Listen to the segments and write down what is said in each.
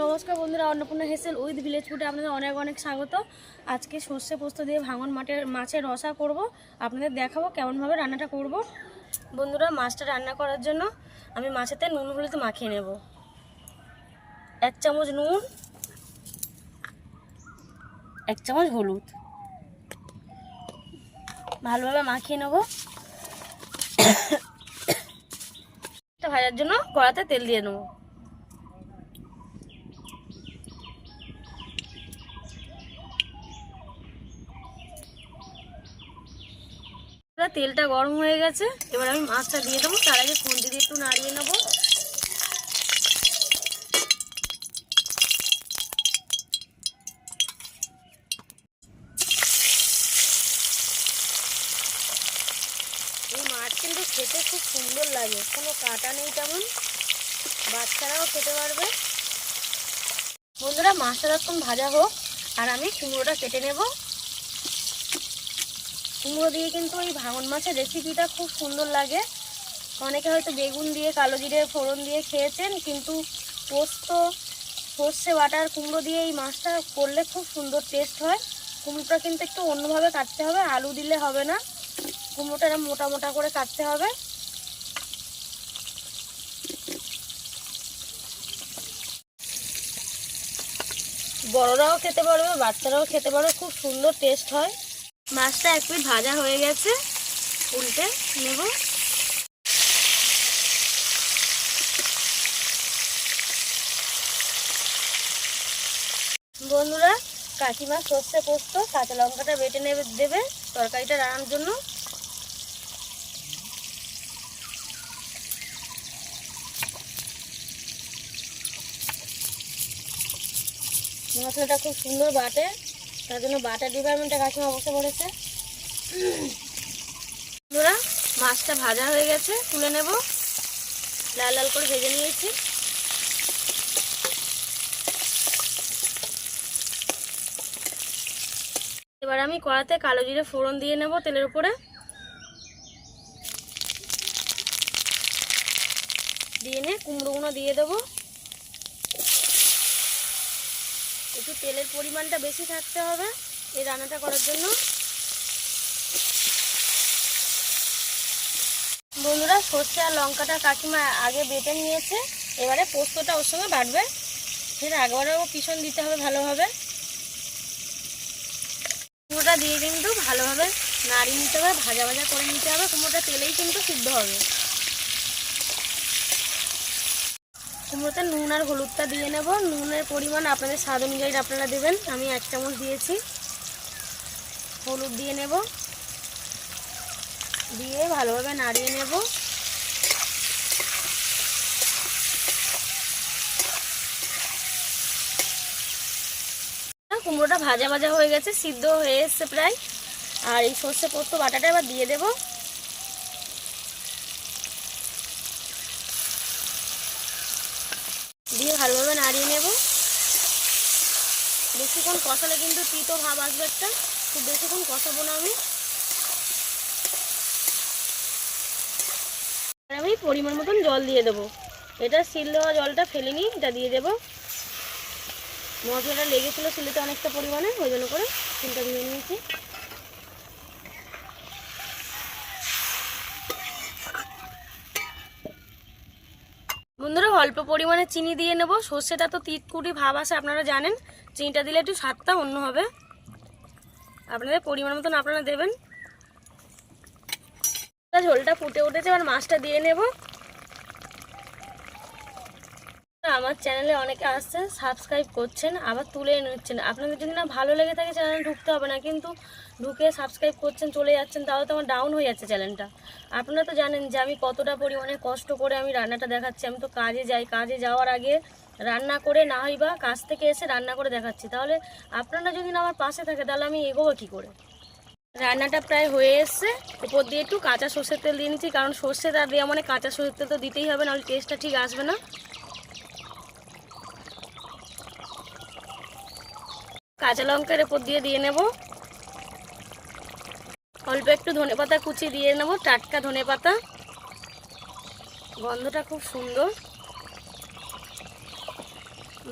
নমস্কার বন্ধুরা, Annapurna হেসেল with village ফুডে আপনাদের অনেক অনেক স্বাগত। আজকে সর্ষে পোস্ত দিয়ে ভাঙন মাঠের মাছের রসা করব। আপনাদের দেখাবো কেমনভাবে রান্নাটা করব। বন্ধুরা, মাছটা রান্না করার জন্য আমি মাছেতে নুন হলুদ মাখিয়ে নেব। এক চামচ নুন, এক চামচ হলুদ। ভালোভাবে মাখিয়ে নেব। ভাজার জন্য কড়াতে তেল দিয়ে নেব। এবার তেলটা গরম হয়ে গেছে। এবার আমি মাছটা দিয়ে দেবো, তার আগে খুন্তি দিয়ে একটু নাড়িয়ে নেব। মাছ কিন্তু খেতে খুব সুন্দর লাগে, কোনো কাটা নেই তেমন। বাচ্চারাও খেতে পারবে। বন্ধুরা, মাছটা যখন ভাজা হোক, আর আমি কুমড়োটা কেটে নেব। কুমড়ো দিয়ে কিন্তু ওই ভাঙন মাছের রেসিপিটা খুব সুন্দর লাগে। অনেকে হয়তো বেগুন দিয়ে, কালো জিরে, ফোড়ন দিয়ে খেয়েছেন, কিন্তু পোস্ত, সর্ষে বাটার কুমড়ো দিয়ে এই মাছটা করলে খুব সুন্দর টেস্ট হয়। কুমড়োটা কিন্তু একটু অন্যভাবে কাটতে হবে, আলু দিলে হবে না। কুমড়োটা মোটা মোটা করে কাটতে হবে। বড়রাও খেতে পারবে, বাচ্চারাও খেতে পারবে, খুব সুন্দর টেস্ট হয়। মাছটা এক পিট ভাজা হয়ে গেছে। উল্টে নেব। বন্ধুরা, কাকিমা সর্ষে পোস্ত, কাঁচা লঙ্কাটা বেটে নেবে, দেবে তরকারিটা রান্নার জন্য। মশলাটা খুব সুন্দর বাটে। তার জন্য বাটার ডিপার্টমেন্টে কাকিমা বসে পড়েছে বন্ধুরা, মাছটা ভাজা হয়ে গেছে, তুলে নেব। লাল লাল করে ভেজে নিয়েছি। এবার আমি কড়াতে কালো জিরে ফোড়ন দিয়ে নেব তেলের উপরে। দিয়ে নিয়ে কুমড়োগুলো দিয়ে দেবো। একটু তেলের পরিমাণটা বেশি থাকতে হবে এই রান্নাটা করার জন্য। বন্ধুরা সর্ষে আর লঙ্কাটা কাকিমা আগে বেটে নিয়েছে, এবারে পোস্তটা ওর সঙ্গে বাটবে। সেটা একবারেও পিছন দিতে হবে ভালোভাবে। কুমড়োটা দিয়ে কিন্তু ভালোভাবে নাড়িয়ে নিতে হবে, ভাজা ভাজা করে নিতে হবে, কুমড়োটা তেলেই কিন্তু সিদ্ধ হবে। কুমড়োতে নুন আর হলুদটা দিয়ে নেব। নুনের পরিমাণ আপনাদের স্বাদ অনুযায়ী আপনারা দেবেন। আমি এক চামচ দিয়েছি। হলুদ দিয়ে নেব। দিয়ে ভালোভাবে নাড়িয়ে নেব। কুমড়োটা ভাজা ভাজা হয়ে গেছে, সিদ্ধ হয়ে এসছে প্রায়। আর এই সর্ষে পোস্ত বাটাটা এবার দিয়ে দেবো দিয়ে ভালোভাবে নাড়িয়ে নেব বেশিক্ষণ কষালে কিন্তু তিতো ভাব আসবে একটা। খুব বেশিক্ষণ কষাবো না আমি। আমি পরিমাণ মতন জল দিয়ে দেবো। এটা সিল দেওয়া জলটা ফেলে নিই এটা দিয়ে দেবো। মশলাটা লেগেছিলো সিলেতে অনেকটা পরিমাণে, ওই জন্য করে সিলটা দিয়ে নিয়েছি। বন্ধুরা, অল্প পরিমাণে চিনি দিয়ে নেব। সর্ষেটা তো তিতকুটি ভাব আছে আপনারা জানেন। চিনিটা দিলে একটু স্বাদটা অন্য হবে। আপনাদের পরিমাণ মতন আপনারা দেবেন। ঝোলটা ফুটে উঠেছে, এবার মাছটা দিয়ে নেব। আমার চ্যানেলে অনেকে আসছে, সাবস্ক্রাইব করছেন, আবার তুলে নিচ্ছেন। আপনাদের যদি না ভালো লেগে থাকে, চ্যানেলে ঢুকতে হবে না, কিন্তু ঢুকে সাবস্ক্রাইব করছেন, চলে যাচ্ছেন, তাহলে তো আমার ডাউন হয়ে যাচ্ছে চ্যানেলটা। আপনারা তো জানেন যে আমি কতটা পরিমাণে কষ্ট করে আমি রান্নাটা দেখাচ্ছি। আমি তো কাজে যাই, কাজে যাওয়ার আগে রান্না করে না হয় বা কাজ থেকে এসে রান্না করে দেখাচ্ছি। তাহলে আপনারা যদি না আমার পাশে থাকে, তাহলে আমি এগোবো কী করে? রান্নাটা প্রায় হয়ে এসছে। উপর দিয়ে একটু কাঁচা সর্ষের তেল দিয়ে নিচ্ছি, কারণ সর্ষে তার দেওয়া মানে কাঁচা সর্ষের তেল তো দিতেই হবে, নাহলে টেস্টটা ঠিক আসবে না। কাঁচা লঙ্কার উপর দিয়ে দিয়ে নেব। অল্প একটু ধনে পাতা কুচি দিয়ে নেব, টাটকা ধনে পাতা। গন্ধটা খুব সুন্দর।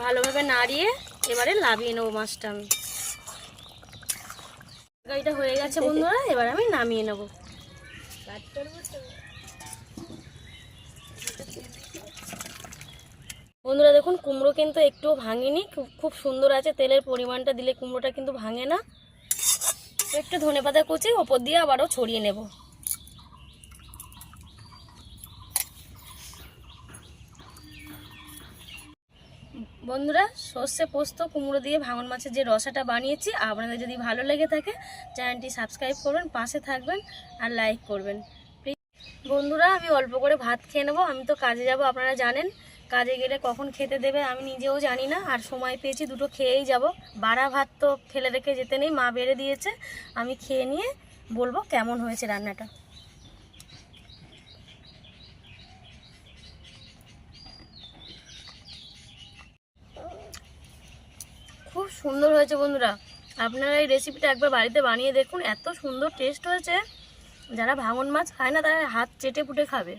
ভালোভাবে নাড়িয়ে এবারে লাভিয়ে নেব মাছটা আমি। তরকারিটা হয়ে গেছে বন্ধুরা, এবার আমি নামিয়ে নেব। বন্ধুরা দেখুন, কুমড়ো কিন্তু একটুও ভাঙেনি, খুব খুব সুন্দর আছে, তেলের পরিমাণটা দিলে কুমড়োটা কিন্তু ভাঙে না। একটু ধনে পাতা কুচি, ওপর দিয়ে আবারও ছড়িয়ে নেব। বন্ধুরা, সর্ষে পোস্ত, কুমড়ো দিয়ে ভাঙন মাছের যে রসাটা বানিয়েছি, আপনাদের যদি ভালো লেগে থাকে, চ্যানেলটি সাবস্ক্রাইব করবেন, পাশে থাকবেন আর লাইক করবেন। বন্ধুরা, আমি অল্প করে ভাত খেয়ে নেব, আমি তো কাজে যাব, আপনারা জানেন। কাজে গেলে কখন খেতে দেবে আমি নিজেও জানি না, আর সময় পেয়েছি দুটো খেয়েই যাব। বাড়া ভাত তো ফেলে রেখে যেতে নেই, মা বেড়ে দিয়েছে, আমি খেয়ে নিয়ে বলব কেমন হয়েছে রান্নাটা। খুব সুন্দর হয়েছে বন্ধুরা। আপনারা এই রেসিপিটা একবার বাড়িতে বানিয়ে দেখুন, এত সুন্দর টেস্ট হয়েছে। যারা ভাঙন মাছ খায় না, তারা হাত চেটে ফুটে খাবে।